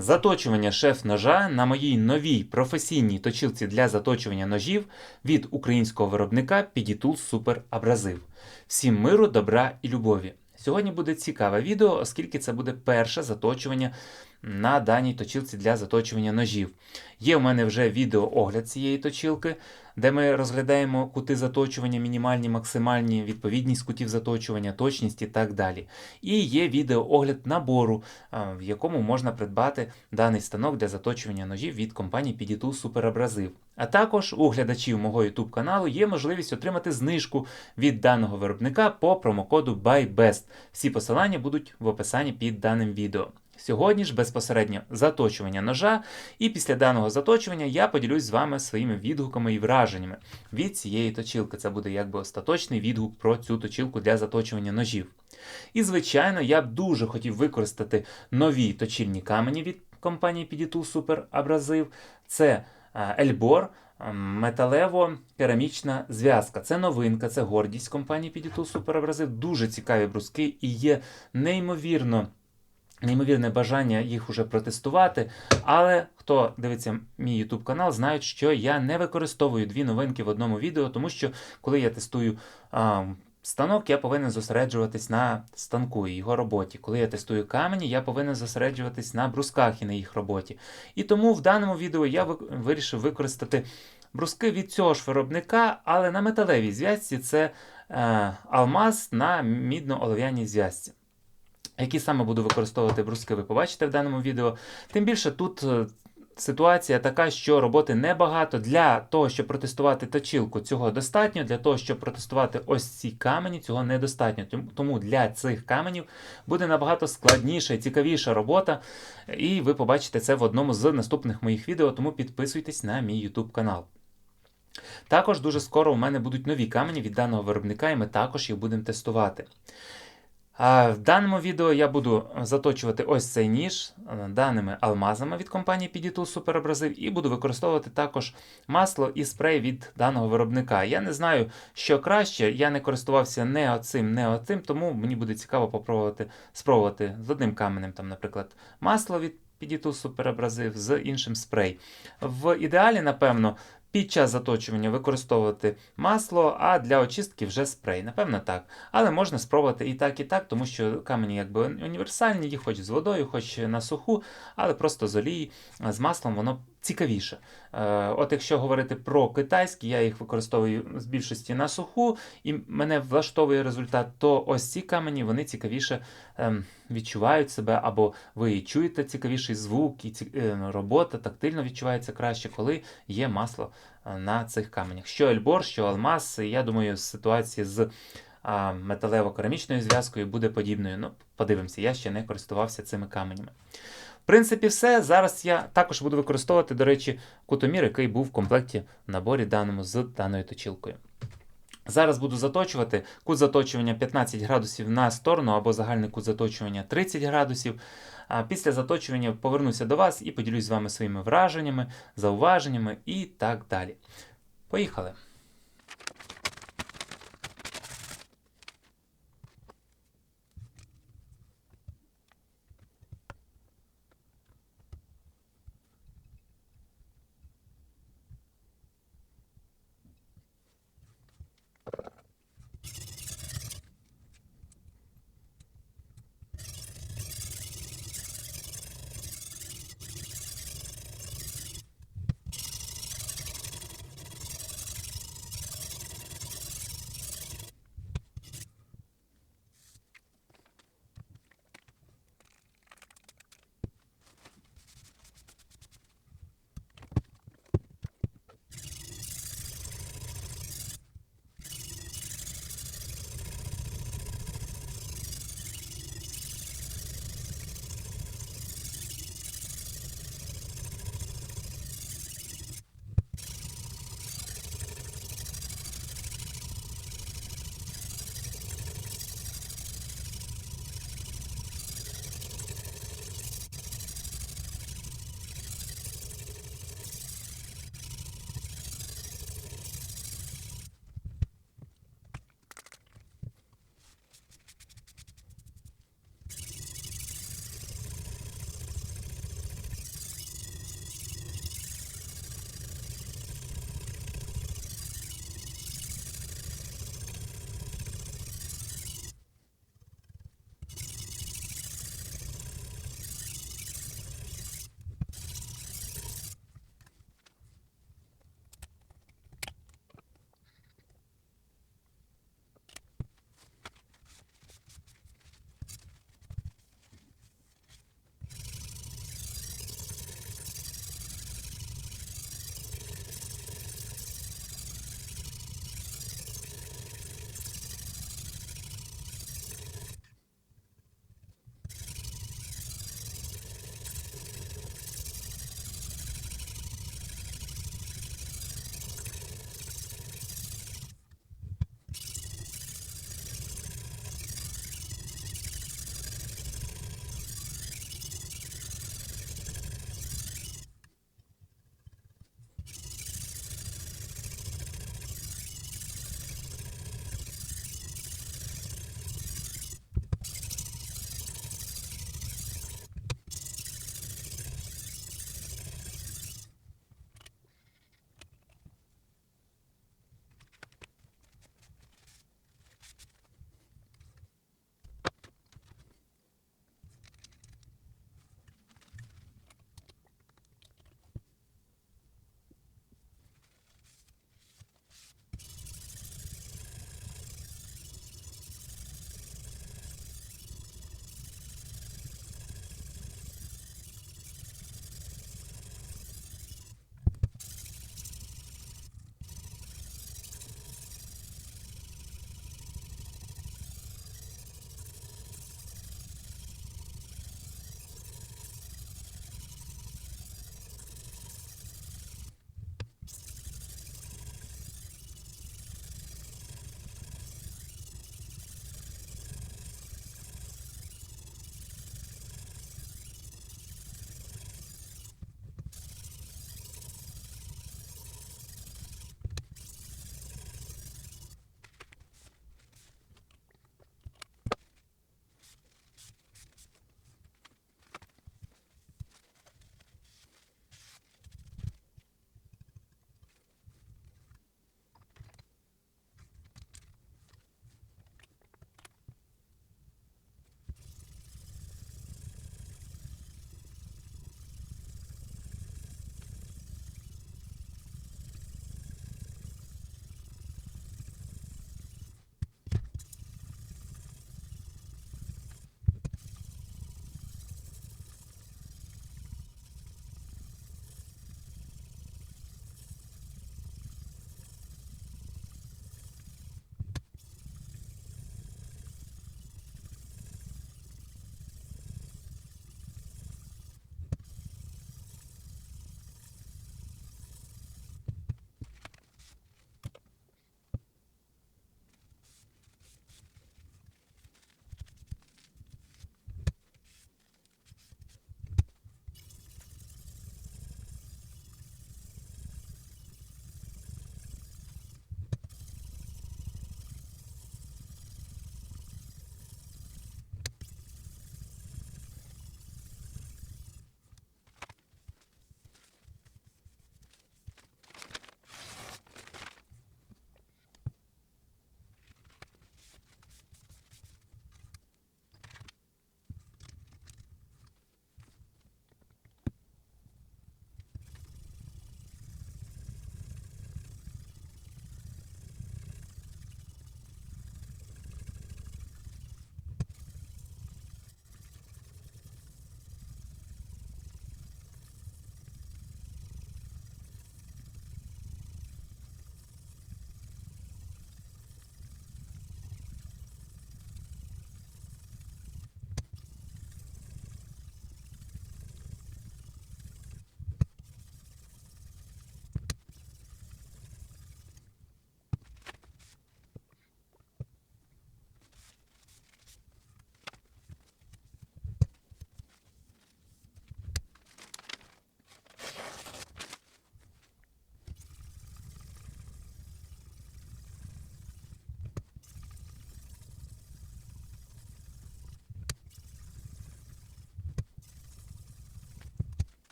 Заточування шеф-ножа на моїй новій професійній точилці для заточування ножів від українського виробника Підітул Super Abrasive. Всім миру, добра і любові. Сьогодні буде цікаве відео, оскільки це буде перше заточування на даній точилці для заточування ножів. Є у мене вже відеоогляд цієї точилки, де ми розглядаємо кути заточування, мінімальні, максимальні, відповідність кутів заточування, точність і так далі. І є відеоогляд набору, в якому можна придбати даний станок для заточування ножів від компанії Super Abrasive. А також у глядачів мого YouTube каналу є можливість отримати знижку від даного виробника по промокоду BuyBest. Всі посилання будуть в описанні під даним відео. Сьогодні ж безпосередньо заточування ножа, і після даного заточування я поділюсь з вами своїми відгуками і враженнями від цієї точилки. Це буде якби остаточний відгук про цю точилку для заточування ножів. І, звичайно, я б дуже хотів використати нові точильні камені від компанії Peditool Super Abrasive. Це е, Elbor, е, металево-керамічна зв'язка. Це новинка, це гордість компанії Peditool Super Дуже цікаві бруски і є неймовірно. Неймовірне бажання їх уже протестувати, але хто дивиться мій YouTube канал, знають, що я не використовую дві новинки в одному відео, тому що коли я тестую а, станок, я повинен зосереджуватись на станку і його роботі. Коли я тестую камені, я повинен зосереджуватись на брусках і на їх роботі. І тому в даному відео я вирішив використати бруски від цього ж виробника, але на металевій зв'язці це е, алмаз на мідно-олов'яній зв'язці. Які саме буду використовувати бруски, ви побачите в даному відео. Тим більше тут е, ситуація така, що роботи небагато. Для того, щоб протестувати точилку, цього достатньо. Для того, щоб протестувати ось ці камені, цього недостатньо. Том- Тому для цих каменів буде набагато складніша і цікавіша робота. І ви побачите це в одному з наступних моїх відео, тому підписуйтесь на мій YouTube канал. Також дуже скоро у мене будуть нові камені від даного виробника, і ми також їх будемо тестувати. В даному відео я буду заточувати ось цей ніж е, даними алмазами від компанії Peditool Super і буду використовувати також масло і спрей від даного виробника. Я не знаю, що краще, я не користувався не оцим, не оцим, тому мені буде цікаво попробувати спробувати з одним каменем, там, наприклад, масло від Peditool Super з іншим спрей. В ідеалі, напевно, під час заточування використовувати масло, а для очистки вже спрей. Напевно, так. Але можна спробувати і так, і так, тому що камені якби універсальні, їх хоч з водою, хоч на суху, але просто з олії, з маслом воно цікавіше. Е, От якщо говорити про китайські, я їх використовую з більшості на суху, і мене влаштовує результат, то ось ці камені вони цікавіше ем, відчувають себе, або ви чуєте цікавіший звук, і е, робота тактильно відчувається краще, коли є масло е, на цих каменях. Що ельбор, що алмаз, я думаю, ситуація з металево-керамічною зв'язкою буде подібною. Ну, подивимося, я ще не користувався цими каменями. В принципі, все. Зараз я також буду використовувати, до речі, кутомір, який був в комплекті в наборі даному з даною точилкою. Зараз буду заточувати кут заточування 15 градусів на сторону або загальний кут заточування 30 градусів. А після заточування повернуся до вас і поділюсь з вами своїми враженнями, зауваженнями і так далі. Поїхали!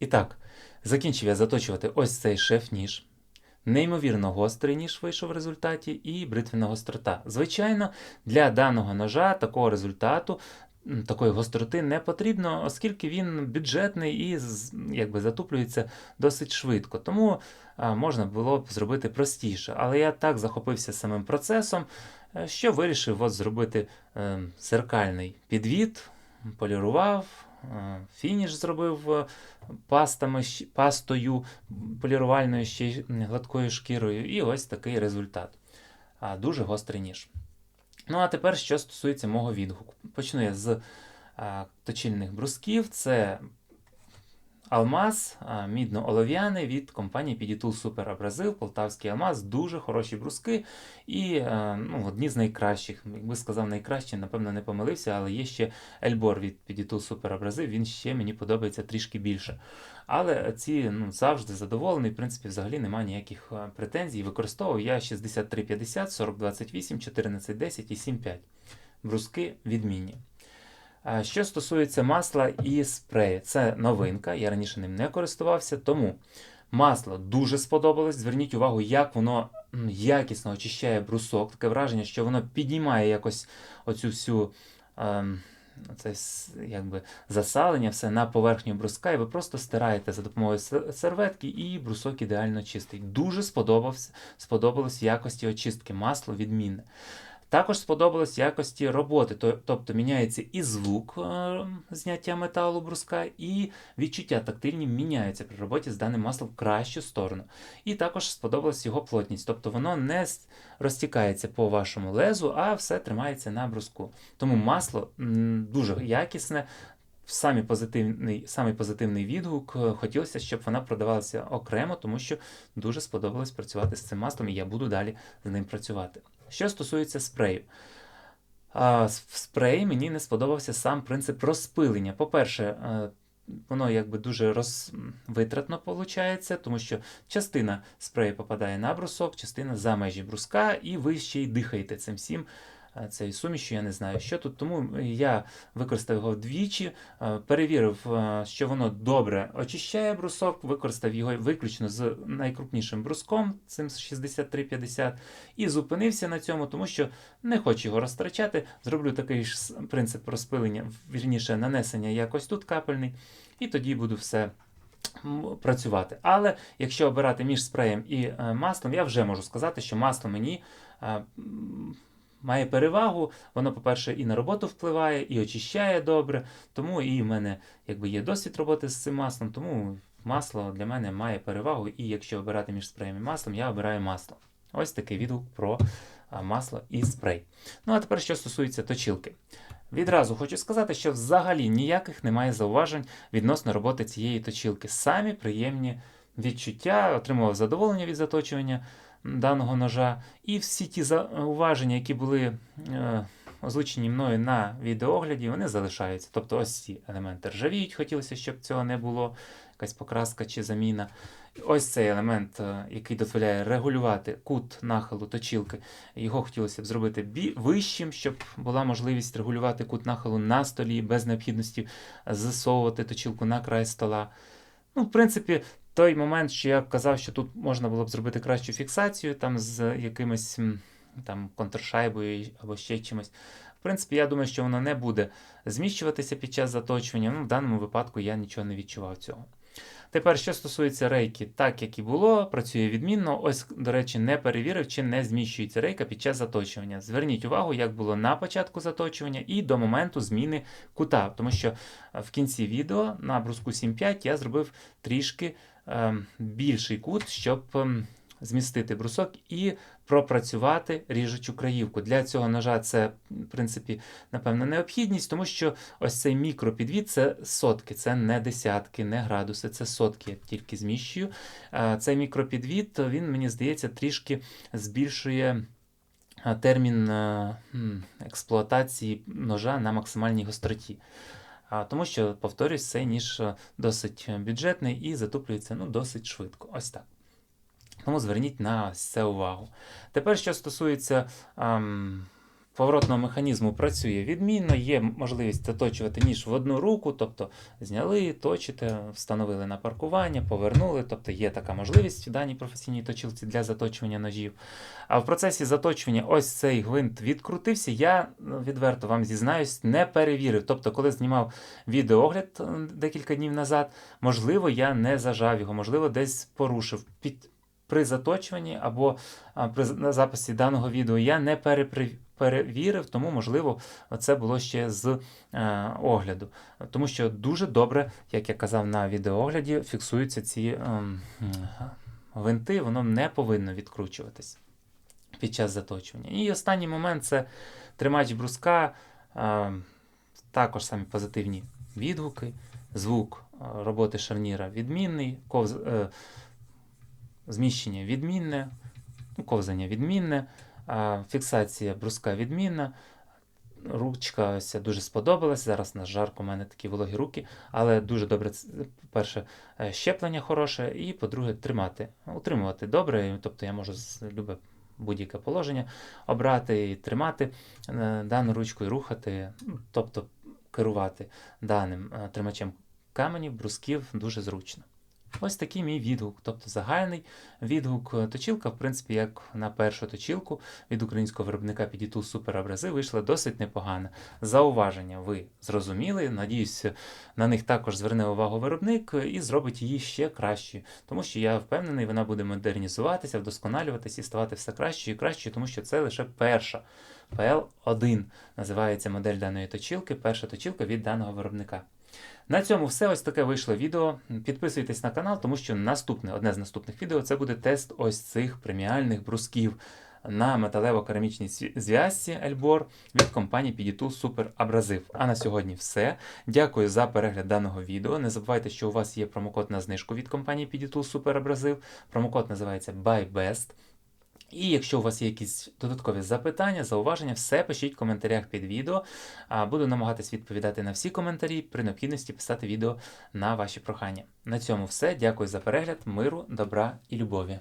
І так, закінчив я заточувати ось цей шеф-ніж. Неймовірно гострий ніж вийшов в результаті, і бритвена гострота. Звичайно, для даного ножа такого результату, такої гостроти не потрібно, оскільки він бюджетний і якби затуплюється досить швидко. Тому можна було б зробити простіше. Але я так захопився самим процесом, е, що вирішив от зробити е, зеркальний підвід, полірував, фініш зробив е, пастами, пастою полірувальною ще гладкою шкірою. І ось такий результат. Дуже гострий ніж. Ну, а тепер, що стосується мого відгуку. Почну я з а, точильних брусків. Це Алмаз мідно-олов'яний від компанії Підітул Super Abrasive, Полтавський Алмаз, дуже хороші бруски і ну, одні з найкращих. Якби сказав найкращі, напевно, не помилився, але є ще Ельбор від Підітул Super Abrasive, він ще мені подобається трішки більше. Але ці ну, завжди задоволений, в принципі, взагалі немає ніяких претензій. Використовував я 6350, 4028, 1410 і 75. Бруски відмінні. А Що стосується масла і спрею, це новинка, я раніше ним не користувався, тому масло дуже сподобалось. Зверніть увагу, як воно якісно очищає брусок. Таке враження, що воно піднімає якось оцю всю. ем, це якби засалення все на поверхню бруска, і ви просто стираєте за допомогою серветки, і брусок ідеально чистий. Дуже сподобався, сподобалось якості очистки, масло відмінне. Також сподобалось якості роботи, тобто міняється і звук е, зняття металу бруска, і відчуття тактильні міняються при роботі з даним маслом в кращу сторону. І також сподобалась його плотність, тобто воно не розтікається по вашому лезу, а все тримається на бруску. Тому масло дуже якісне. Самий позитивний, самий позитивний відгук. Е, Хотілося, щоб вона продавалася окремо, тому що дуже сподобалось працювати з цим маслом, і я буду далі з ним працювати. Що стосується спрею. В спреї мені не сподобався сам принцип розпилення. По-перше, е, воно якби дуже розвитратно виходить, тому що частина спрею попадає на брусок, частина за межі бруска, і ви ще й дихаєте цим всім. Е, Цією я не знаю, що тут. Тому я використав його вдвічі, е, перевірив, е, що воно добре очищає брусок, використав його виключно з найкрупнішим бруском, цим 6350, і зупинився на цьому, тому що не хочу його розтрачати. Зроблю такий ж принцип розпилення, вірніше нанесення якось тут капельний, і тоді буду все працювати. Але якщо обирати між спреєм і е, маслом, я вже можу сказати, що масло мені. Має перевагу, воно, по-перше, і на роботу впливає, і очищає добре. Тому і в мене якби є досвід роботи з цим маслом, тому масло для мене має перевагу. І якщо обирати між спреєм і маслом, я обираю масло. Ось такий відгук про масло і спрей. Ну а тепер що стосується точилки. Відразу хочу сказати, що взагалі ніяких немає зауважень відносно роботи цієї точилки. Самі приємні відчуття, отримував задоволення від заточування даного ножа. І всі ті зауваження, які були е, озвучені мною на відеогляді, вони залишаються. Тобто ось ці елементи ржавіють, хотілося, щоб цього не було, якась покраска чи заміна. Ось цей елемент, е, який дозволяє регулювати кут нахилу точилки. Його хотілося б зробити вищим, щоб була можливість регулювати кут нахилу на столі без необхідності засовувати точилку на край стола. Ну, в принципі, той момент, що я казав, що тут можна було б зробити кращу фіксацію там з якимось там контршайбою або ще чимось. В принципі, я думаю, що воно не буде зміщуватися під час заточування. Ну, в даному випадку я нічого не відчував цього. Тепер, що стосується рейки, так як і було, працює відмінно. Ось, до речі, не перевірив, чи не зміщується рейка під час заточування. Зверніть увагу, як було на початку заточування і до моменту зміни кута. Тому що е, в кінці відео на бруску 7.5 я зробив трішки ем, більший кут, щоб ем, змістити брусок і пропрацювати ріжучу краївку. Для цього ножа це, в принципі, напевно, необхідність, тому що ось цей мікропідвід це сотки, це не десятки, не градуси, це сотки. Я тільки зміщую. Цей мікропідвід, він, мені здається, трішки збільшує. Термін е, експлуатації ножа на максимальній гостроті. Тому що, повторюсь, цей ніж е, досить бюджетний і затуплюється ну, досить швидко. Ось так. Тому зверніть на це увагу. Тепер, що стосується ем, поворотного механізму працює відмінно, є можливість заточувати ніж в одну руку, тобто зняли, точите, встановили на паркування, повернули. Тобто є така можливість в даній професійній точилці для заточування ножів. А в процесі заточування ось цей гвинт відкрутився. Я ну, відверто вам зізнаюсь, не перевірив. Тобто, коли знімав відеогляд е, декілька днів назад, можливо, я не зажав його, можливо, десь порушив. При заточуванні або при записі даного відео я не перевірив, тому, можливо, це було ще з е, огляду. Тому що дуже добре, як я казав на відеоогляді, фіксуються ці ем, м, гвинти, воно не повинно відкручуватись під час заточування. І останній момент це тримач бруска, також самі позитивні відгуки, звук е, роботи шарніра відмінний, ковз, е, зміщення відмінне, ну, ковзання відмінне, фіксація бруска відмінна. Ручка ось дуже сподобалась. Зараз на жарко, у мене такі вологі руки, але дуже добре, по-перше, е, щеплення хороше, і по-друге, тримати, утримувати добре. Тобто я можу з любе будь-яке положення обрати і тримати е, дану ручку і рухати, ну, тобто керувати даним е, тримачем каменів, брусків дуже зручно. Ось такий мій відгук, тобто загальний відгук. Точілка, в принципі, як на першу точілку від українського виробника Super Abrasive вийшла досить непогана. Зауваження ви зрозуміли. Надіюсь, на них також зверне увагу виробник і зробить її ще кращою. Тому що я впевнений, вона буде модернізуватися, вдосконалюватися і ставати все кращою і кращою, тому що це лише перша. PL1 називається модель даної точілки, перша точілка від даного виробника. На цьому все. Ось таке вийшло відео. Підписуйтесь на канал, тому що наступне, одне з наступних відео це буде тест ось цих преміальних брусків на металево-керамічній зв'язці Elbor від компанії Підітул Super Abrasive. А на сьогодні все. Дякую за перегляд даного відео. Не забувайте, що у вас є промокод на знижку від компанії Підітул Super Abrasive. Промокод називається BuyBest. І якщо у вас є якісь додаткові запитання, зауваження, все пишіть в коментарях під відео. Буду намагатись відповідати на всі коментарі, при необхідності писати відео на ваші прохання. На цьому все. Дякую за перегляд, миру, добра і любові.